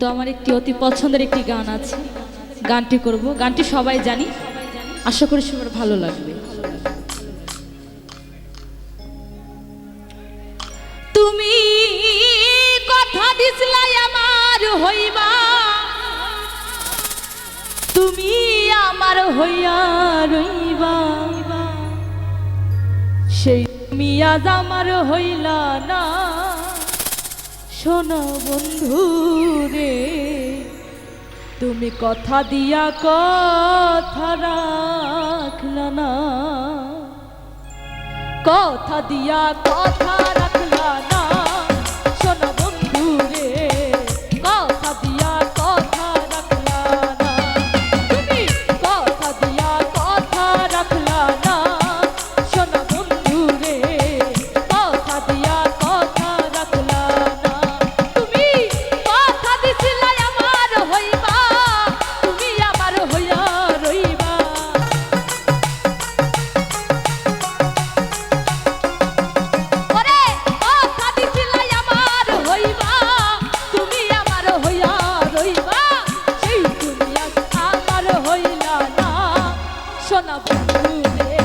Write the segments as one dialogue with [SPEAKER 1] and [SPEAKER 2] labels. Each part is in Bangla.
[SPEAKER 1] তো আমার একটি অতি পছন্দের একটি গান আছে। গানটি করব। গানটি সবাই জানি। আশা করি সবার ভালো লাগবে। তুমি কথা দিছিলাই আমার হইবা। তুমি আমার হইয়া রইবা। সেই তুমি আজ আমার হইলা না। শোনো বন্ধু রে, তুমি কথা দিয়া কথা রাখলা না। কথা দিয়া কথা সোনা বন্ধু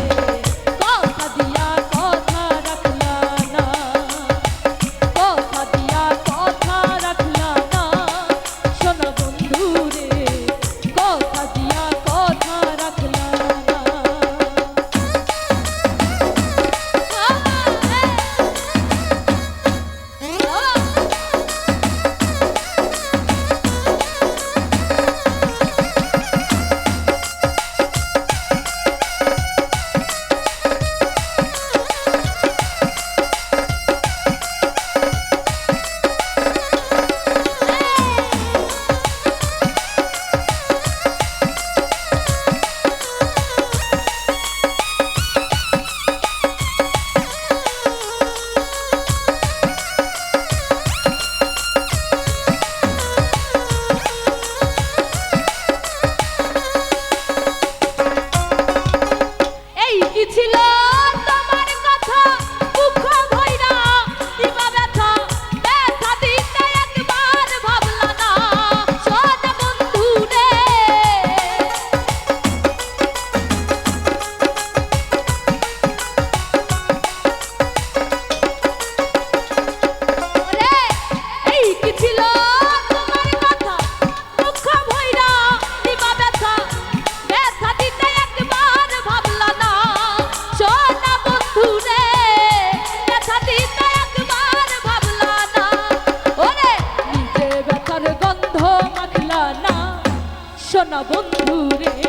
[SPEAKER 1] না বন্ধু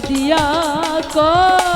[SPEAKER 1] দিয়া কথা